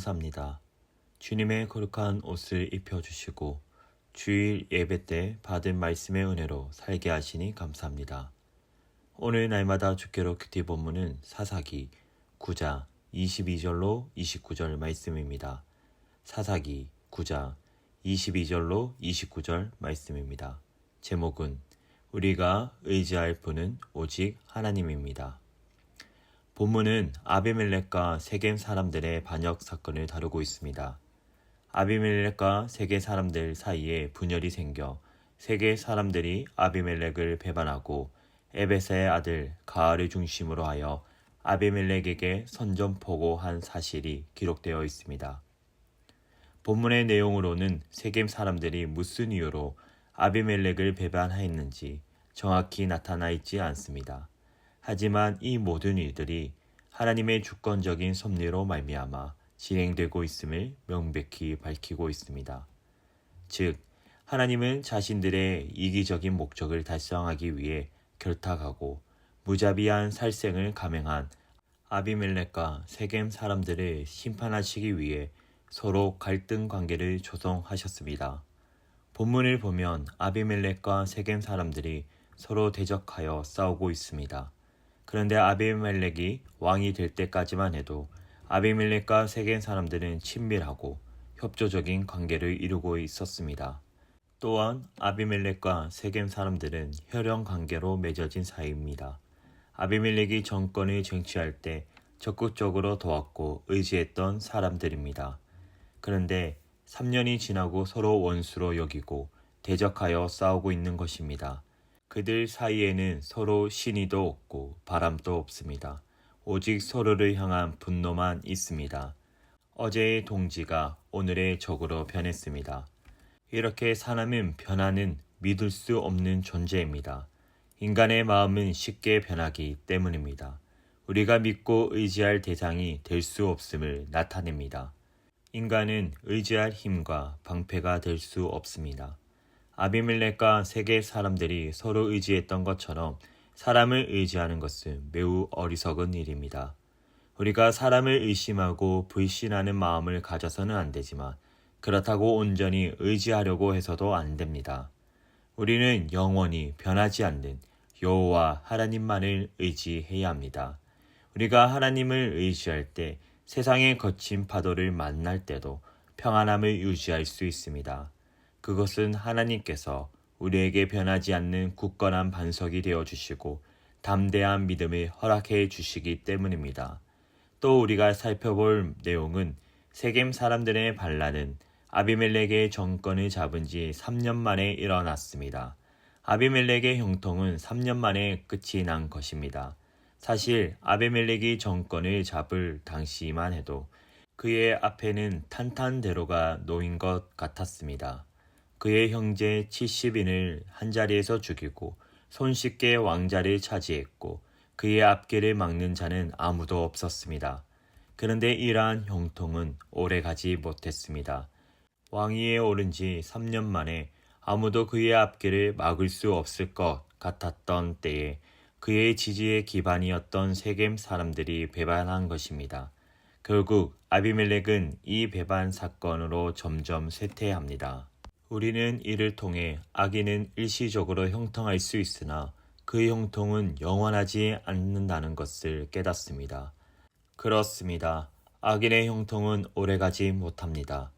감사합니다. 주님의 거룩한 옷을 입혀주시고 주일 예배 때 받은 말씀의 은혜로 살게 하시니 감사합니다. 오늘 날마다 주께로 큐티 본문은 사사기 9장 22절로 29절 말씀입니다. 사사기 9장 22절로 29절 말씀입니다. 제목은 우리가 의지할 분은 오직 하나님입니다. 본문은 아비멜렉과 세겜 사람들의 반역 사건을 다루고 있습니다. 아비멜렉과 세계 사람들 사이에 분열이 생겨 세계 사람들이 아비멜렉을 배반하고 에베사의 아들 가알을 중심으로 하여 아비멜렉에게 선전포고한 사실이 기록되어 있습니다. 본문의 내용으로는 세겜 사람들이 무슨 이유로 아비멜렉을 배반하였는지 정확히 나타나 있지 않습니다. 하지만 이 모든 일들이 하나님의 주권적인 섭리로 말미암아 진행되고 있음을 명백히 밝히고 있습니다. 즉 하나님은 자신들의 이기적인 목적을 달성하기 위해 결탁하고 무자비한 살생을 감행한 아비멜렉과 세겜 사람들을 심판하시기 위해 서로 갈등 관계를 조성하셨습니다. 본문을 보면 아비멜렉과 세겜 사람들이 서로 대적하여 싸우고 있습니다. 그런데 아비멜렉이 왕이 될 때까지만 해도 아비멜렉과 세겜 사람들은 친밀하고 협조적인 관계를 이루고 있었습니다. 또한 아비멜렉과 세겜 사람들은 혈연 관계로 맺어진 사이입니다. 아비멜렉이 정권을 쟁취할 때 적극적으로 도왔고 의지했던 사람들입니다. 그런데 3년이 지나고 서로 원수로 여기고 대적하여 싸우고 있는 것입니다. 그들 사이에는 서로 신의도 없고 바람도 없습니다. 오직 서로를 향한 분노만 있습니다. 어제의 동지가 오늘의 적으로 변했습니다. 이렇게 사람은 변화는 믿을 수 없는 존재입니다. 인간의 마음은 쉽게 변하기 때문입니다. 우리가 믿고 의지할 대상이 될 수 없음을 나타냅니다. 인간은 의지할 힘과 방패가 될 수 없습니다. 아비멜렉과 세계 사람들이 서로 의지했던 것처럼 사람을 의지하는 것은 매우 어리석은 일입니다. 우리가 사람을 의심하고 불신하는 마음을 가져서는 안 되지만 그렇다고 온전히 의지하려고 해서도 안 됩니다. 우리는 영원히 변하지 않는 여호와 하나님만을 의지해야 합니다. 우리가 하나님을 의지할 때 세상의 거친 파도를 만날 때도 평안함을 유지할 수 있습니다. 그것은 하나님께서 우리에게 변하지 않는 굳건한 반석이 되어 주시고 담대한 믿음을 허락해 주시기 때문입니다. 또 우리가 살펴볼 내용은 세겜 사람들의 반란은 아비멜렉의 정권을 잡은 지 3년 만에 일어났습니다. 아비멜렉의 형통은 3년 만에 끝이 난 것입니다. 사실 아비멜렉이 정권을 잡을 당시만 해도 그의 앞에는 탄탄대로가 놓인 것 같았습니다. 그의 형제 70인을 한자리에서 죽이고 손쉽게 왕자를 차지했고 그의 앞길을 막는 자는 아무도 없었습니다. 그런데 이러한 형통은 오래 가지 못했습니다. 왕위에 오른 지 3년 만에 아무도 그의 앞길을 막을 수 없을 것 같았던 때에 그의 지지의 기반이었던 세겜 사람들이 배반한 것입니다. 결국 아비멜렉은 이 배반 사건으로 점점 쇠퇴합니다. 우리는 이를 통해 악인은 일시적으로 형통할 수 있으나 그 형통은 영원하지 않는다는 것을 깨닫습니다. 그렇습니다. 악인의 형통은 오래가지 못합니다.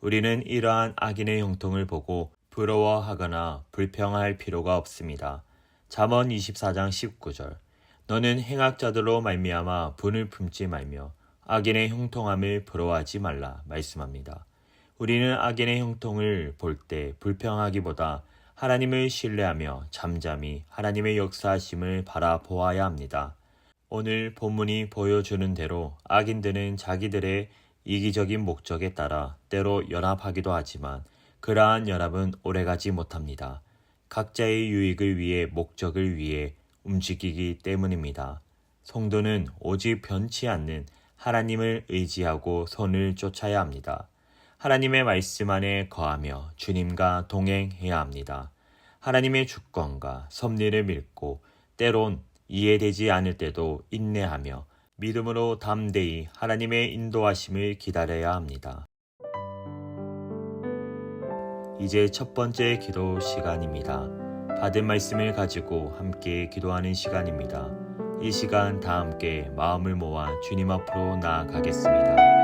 우리는 이러한 악인의 형통을 보고 부러워하거나 불평할 필요가 없습니다. 잠언 24장 19절 너는 행악자들로 말미암아 분을 품지 말며 악인의 형통함을 부러워하지 말라 말씀합니다. 우리는 악인의 형통을 볼 때 불평하기보다 하나님을 신뢰하며 잠잠히 하나님의 역사하심을 바라보아야 합니다. 오늘 본문이 보여주는 대로 악인들은 자기들의 이기적인 목적에 따라 때로 연합하기도 하지만 그러한 연합은 오래가지 못합니다. 각자의 유익을 위해 목적을 위해 움직이기 때문입니다. 성도는 오직 변치 않는 하나님을 의지하고 선을 쫓아야 합니다. 하나님의 말씀 안에 거하며 주님과 동행해야 합니다. 하나님의 주권과 섭리를 믿고 때론 이해되지 않을 때도 인내하며 믿음으로 담대히 하나님의 인도하심을 기다려야 합니다. 이제 첫 번째 기도 시간입니다. 받은 말씀을 가지고 함께 기도하는 시간입니다. 이 시간 다 함께 마음을 모아 주님 앞으로 나아가겠습니다.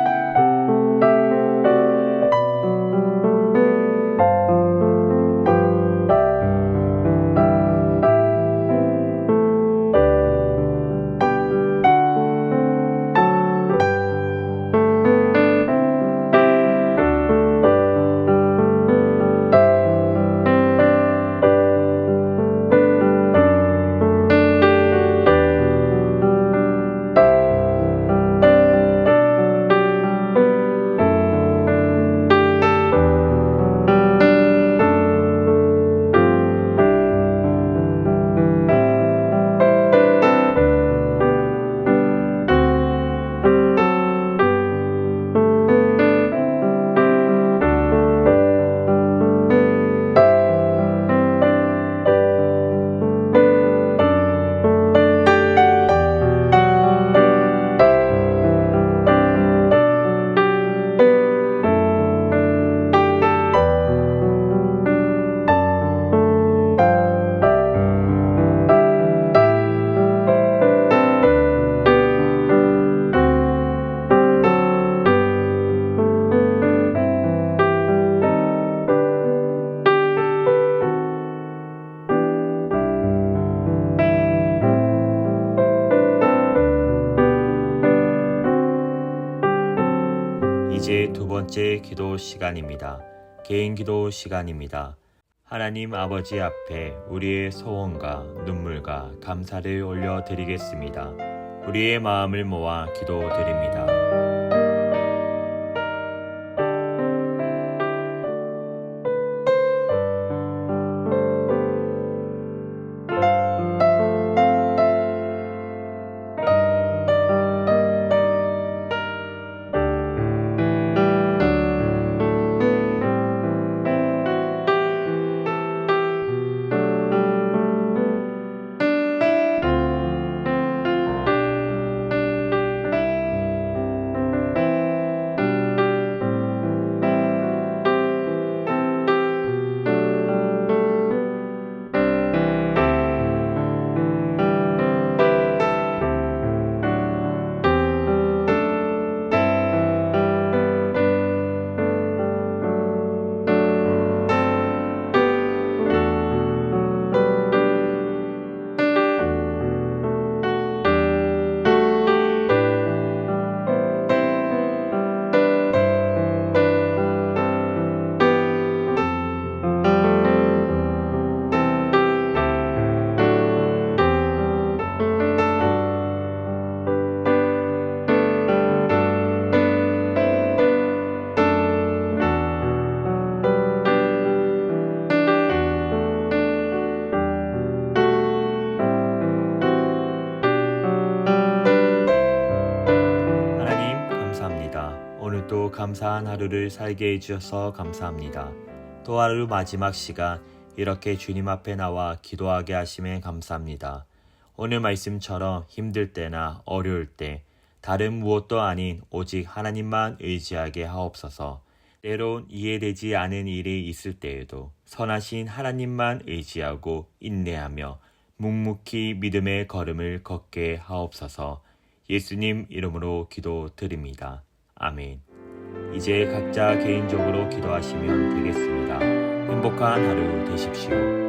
이제 두 번째 기도 시간입니다. 개인 기도 시간입니다. 하나님 아버지 앞에 우리의 소원과 눈물과 감사를 올려드리겠습니다. 우리의 마음을 모아 기도드립니다. 감사한 하루를 살게 해주셔서 감사합니다. 또 하루 마지막 시간 이렇게 주님 앞에 나와 기도하게 하심에 감사합니다. 오늘 말씀처럼 힘들 때나 어려울 때 다른 무엇도 아닌 오직 하나님만 의지하게 하옵소서. 때론 이해되지 않은 일이 있을 때에도 선하신 하나님만 의지하고 인내하며 묵묵히 믿음의 걸음을 걷게 하옵소서. 예수님 이름으로 기도드립니다. 아멘. 이제 각자 개인적으로 기도하시면 되겠습니다. 행복한 하루 되십시오.